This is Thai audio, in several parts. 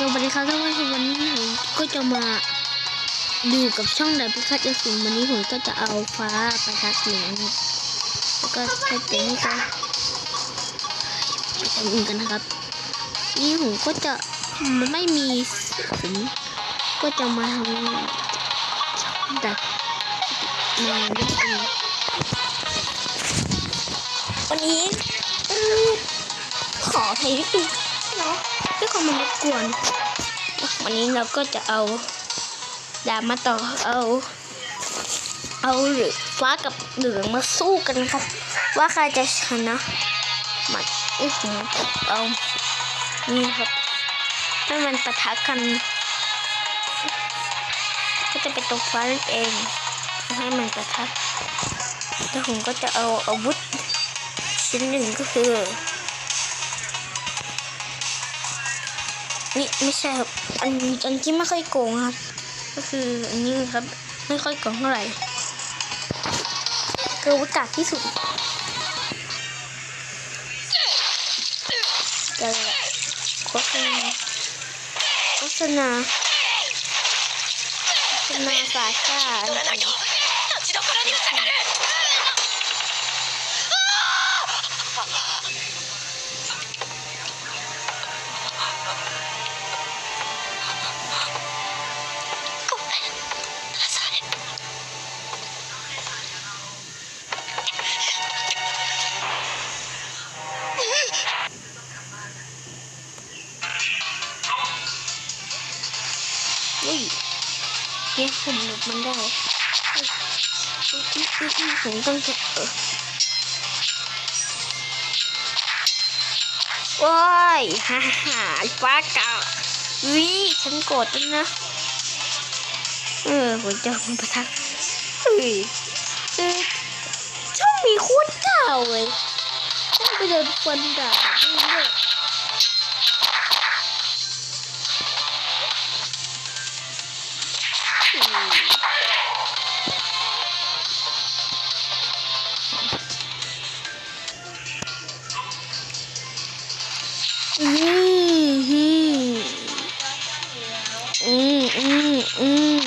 สวัสดีครับท่านผู้ชมวันนี้ผมก็จะมาดูกับช่องไหนพิคัตจะสิงวันนี้ผมก็จะเอาฟ้าประทัดเหลืองครับแล้วก็ให้เต็มให้เขาไปทำอื่นกันนะครับ นี่ผมก็จะมันไม่มีผมก็จะมาทำดัดมาเล่นเองวันนี้ขอไทยนิดนึง ด้วยความมันรบกวนวันนี้เราก็จะเอาดาบมาต่อเอา เอาหรือฟ้ากับเหลืองมาสู้กันนะครับ ว่าใครจะชนะมันอื้อหือเอานี่ครับให้มันปะทะกัน ก็จะเป็นตัวฟ้านั่นเองให้มันปะทะแล้วผมก็จะเอาอาวุธชิ้นหนึ่งก็คือ นี่ไม่ใช่ครับ อันอันที่ไม่ค่อยโกงครับ ก็คืออันนี้ครับ ไม่ค่อยโกงเท่าไหร่คืออากาศที่สุดแต่โฆษณาโฆษณาโฆษณาฟาซ่าอะไร ผมหลบมันได้อุ้อุ้ยอุ้ยอุ้ยผมต้องจะโอ้ยฮ่าฮ่าฟ้ากาวิฉันโกรธแล้วนะ เออผมจะมาประทักเฮ้ยเออช่างมีโคตรเก่าเลยช่างไปเดินฟันดาบแบบนี้ด้วย อืมอืมอืมอืมอืม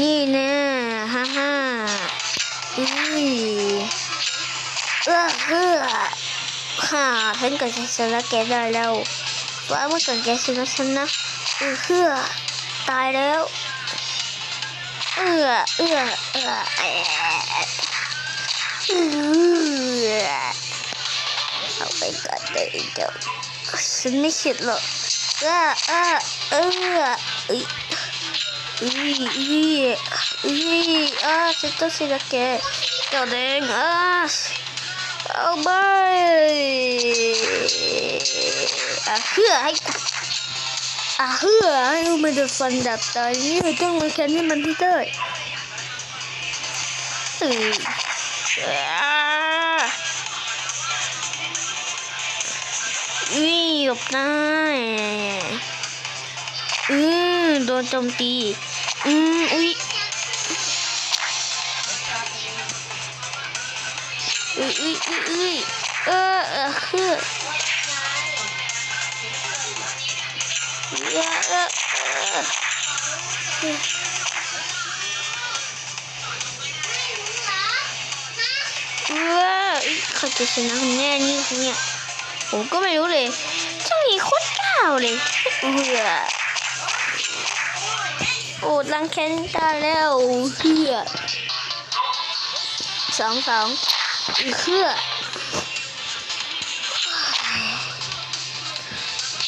นี่นะฮ่าฮ่าอืมเออเออค่ะฉันกิดจะชนะแกได้แล้วว่าเมื่อเกิดแกชนะฉันนะเออเพื่อตายแล้วเออเออเออเออ เออเอาไปก่อนเลยเดี๋ยวฉันไม่คิดหรอกเออเออเออเอ้ยเอ้ยเอ้ยเอ้ยอ่าฉันต้องชนะแกเจ้าแดงอ่าเอาไปอะเพื่อให้อะเพื่อให้มันจะฟันดับตายนี่ต้องมาแค่นี้มันที่เต้ยเออ อุ้ยหลบได้อืมโดนโจมตีอืมอุ้ยอุ้ยอุ้ยอุ้ยอุ้ยเออเออคือเออเออเออเออเขาจะชนะแน่นี่เนี่ย ผมก็ไม่รู้เลยช่างนี้โคตรก้าวเลยเออโอ้ลังแคนตาแล้วเฮือสองสองอีกเฮือ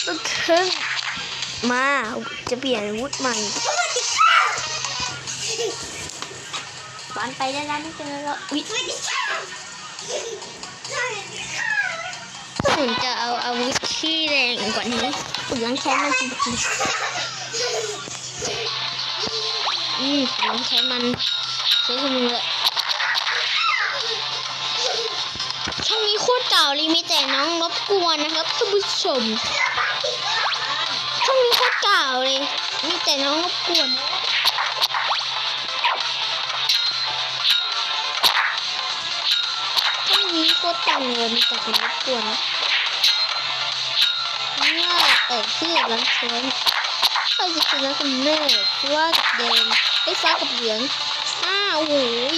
โอเคมาจะเปลี่ยนอาวุธใหม่ปานไปได้แล้วไม่เจอแล้วอุ๊ย ผมจะเอาอาวุธที่แรงกว่านี้ผมยังใช้มันจริงๆอืมผมยังใช้มันใช้คนมือเลยช่องนี้โคตรเก่าเลยมีแต่น้องรบกวนนะครับท่านผู้ชมช่องนี้โคตรเก่าเลยมีแต่น้องรบกวนช่องนี้โคตรเก่าเลยมีแต่คนรบกวน เนี่ยเออชื่อลังเชนใครจะชนะกันแน่ฟ้ากับแดงไอ้ยฟ้ากับเหลืองอ้าวโอ้โห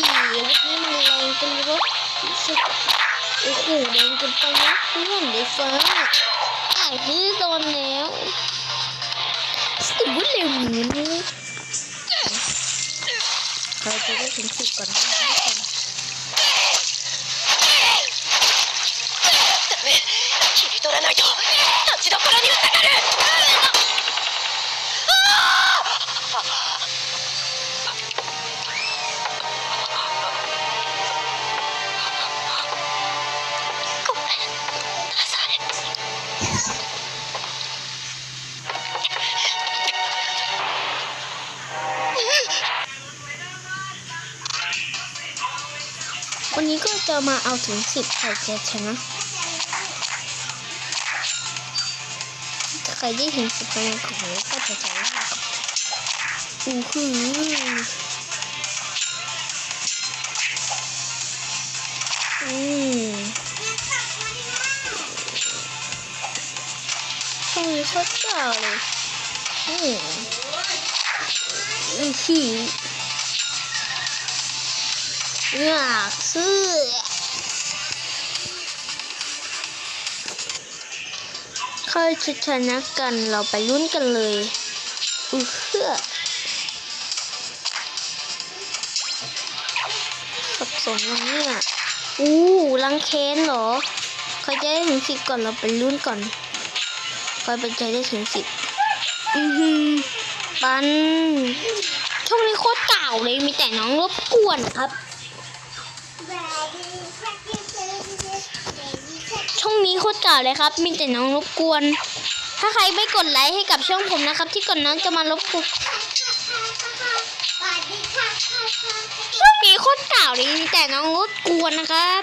อาวุธนี้มันแรงกันรถโอ้โหแดงเกันไปนะเพื่อนเดี๋ยวฟ้าอะคือโดนแล้วสติวุ้นเร็วหนีนี่ใครจะได้ถึงสิบก่อน นี้ก็จะมาเอาถึงสิบใครจะชนะถ้าใครได้ถึงสิบคะแนนของนี้ก็จะชนะครับอู้หูอืมช่องนี้โคตรเก่าเลยอืมอือหืออยากซื้อ ครจะชนะกันเราไปลุ้นกันเลยอือเพื่อสับสนแล้วเนี่ยอู้ลังเคนเหรอใครจะได้ถึงสิบก่อนเราไปลุ้นก่อนใครเป็นใจได้ถึงสิบอือหือปันช่วงนี้โคตรเก่าเลยมีแต่น้องรบกวนครับ ช่องนี้โคตรเก่าเลยครับ มีแต่น้องรบกวน ถ้าใครไม่กดไลค์ให้กับช่องผมนะครับ ที่ก่อนน้องจะมารบกวนช่องนี้โคตรเก่าเลยมีแต่น้องรบกวนนะครับ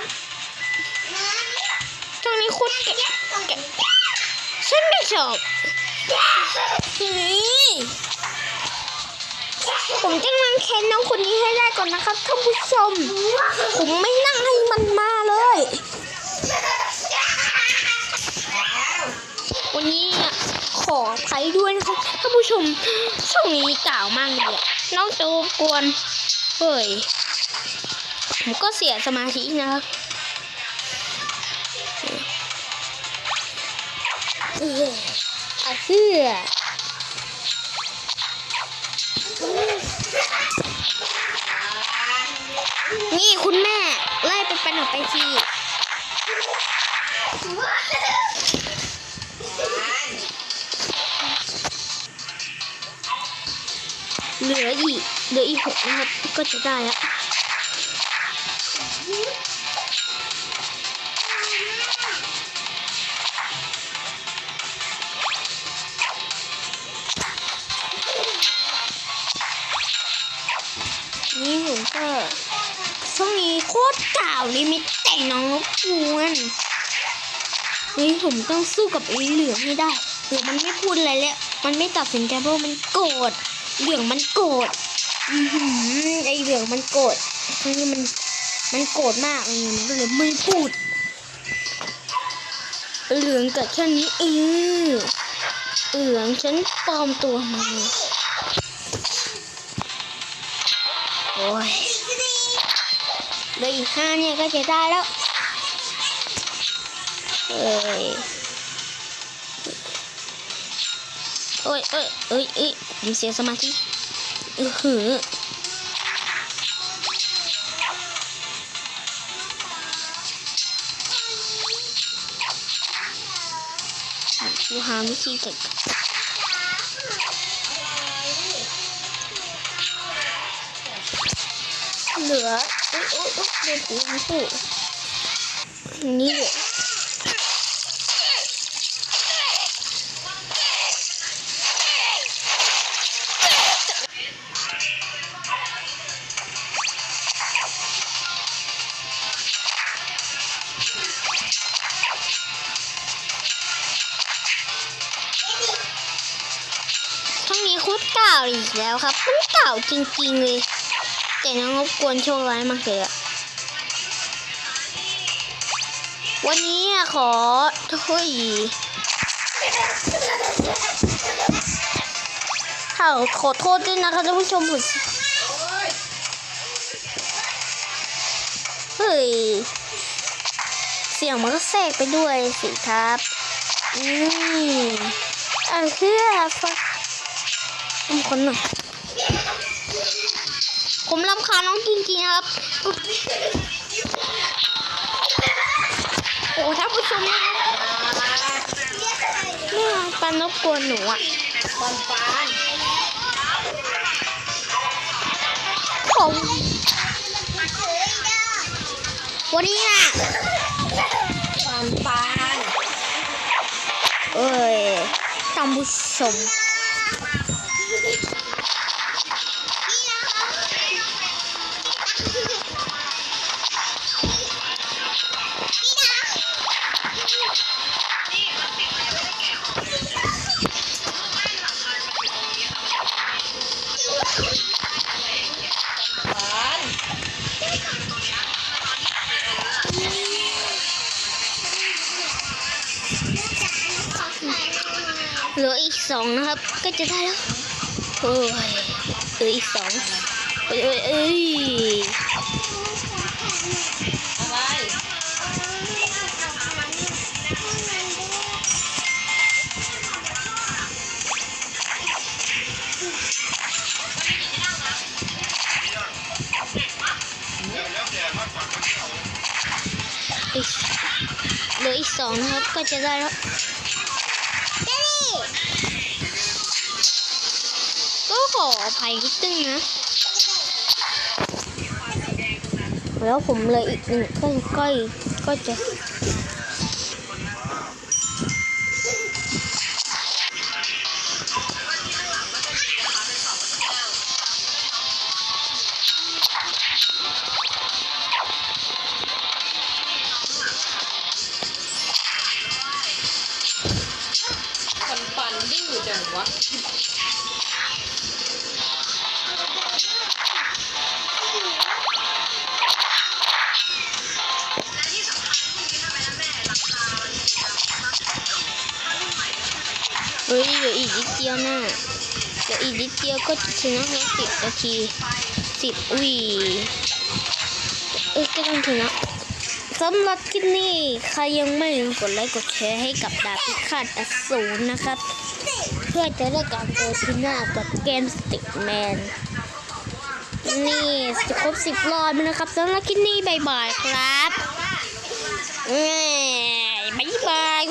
ช่องนี้โคตรเก่าฉันไม่ชอบนี่ผมจะนั่งแค้นน้องคนนี้ให้ได้ก่อนนะครับท่านผู้ชม ผมไม่นั่งให้มันมาเลย วันนี้ขออภัยด้วยนะครับท่านผู้ชมช่วงนี้กล่าวมากเลยน้องจะรบกวนเฮ้ยผมก็เสียสมาธินะครับเอออาเสื้อนี่คุณแม่ ไล่ไปปันออกไปที เหลืออีกเหลืออีกหกนะครับ ก็จะได้แล้วนี่ผมก็ช่วงนี้โคตรเก่าเลยมีแต่น้องรบกวนเฮ้ยผมต้องสู้กับไอ้เหลืองให้ได้เหลือมันไม่พูดอะไรแล้ว มันไม่ตัดสินใจเพราะมันโกรธ เหลืองมันโกรธอือหือไอเหลืองมันโกรธครั้งนี้มันมันโกรธมากเลยมันก็เลยไม่พูดเหลืองกิดแค่นี้เออเหลืองฉันปลอมตัวมาโอ้ยเหลืออีกห้าเนี่ยก็จะได้แล้วเอ้ย โอ้ยเอ้ยเอ้ยเอ้ยผมเสียสมาธิอือหือดูหาวิธีจัดเหลือ อุ๊ยอุ๊ยอุ๊ยเดินตีทั้งคู่นี่เลย ช่องนี้โคตรเก่าอีกแล้วครับมันเก่าจริงๆเลย แต่น้องรบกวนโชคร้ายมากเลยอะวันนี้อะขอเฮ้ยอ้าขอโทษด้วยนะครับท่านผู้ชมผมเฮ้ย เสียงมันก็แทรกไปด้วยสิครับ อืมอะเพื่อฟัง ผมคนหน่อยผมรำคาญน้องจริงๆครับ โอ้ท่านผู้ชมนะครับแม่ปันรบกวนหนูอะปันปันผมวันนี้น่ะปันปันเอ้ยท่านผู้ชม องนะครับ ก็จะได้แล้วเอ้ยเหลืออีกสองเอ้ยเอ้ยเอ้ยอะไรเหลืออีกสองนะครับก็จะได้แล้ว ออภัยนิดนึงนะ แล้วผมเลยอีกหนึ่งก็ก็ก็จะปันปันดิ้งอยู่จังวะ ดียวนะเหลืออีกนิดเดียวก็จะถึงแล้วสิบนาทีสิบวีเอ้ยก็ต้องถึงแล้วสำหรับคลิปนี้ใครยังไม่ลืมกดไลค์กดแชร์ให้กับดาบพิฆาตอสูรนะครับ เพื่อจะได้การเจอที่หน้ากับเกมสติกแมนนี่จะครบสิบรอบนะครับสำหรับคลิปนี้บายบายครับเอ้ยบายบาย